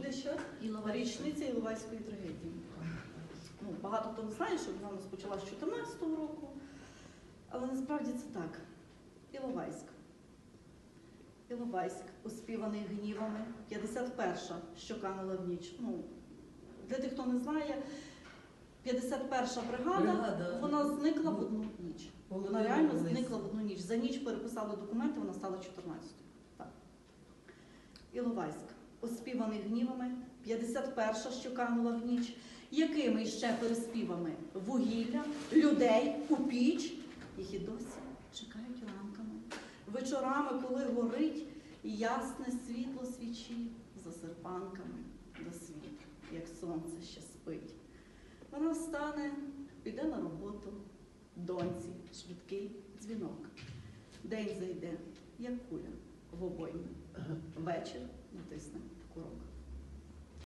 буде що? Річниця Іловайської трагедії. Ну, багато хто не знає, що вона почалась з 14-го року, але насправді це так. Іловайськ. Іловайськ, оспіваний гнівами, 51-ша, що канула в ніч. Ну, для тих, хто не знає, 51-ша бригада, Бригада. вона зникла в одну ніч. Вона реально зникла в одну ніч. За ніч переписали документи, вона стала 14-ю. Так. Іловайськ, оспіваний гнівами, 51-ша, що канула в ніч. Якими ще переспівами? Вугілля, людей у піч. Їх і досі чекають ранками. Вечорами, коли горить ясне світло свічі за серпанками до світу, як сонце ще спить. Вона встане, піде на роботу, доньці, швидкий дзвінок. День зайде, як куля в обоймі. Вечір курок.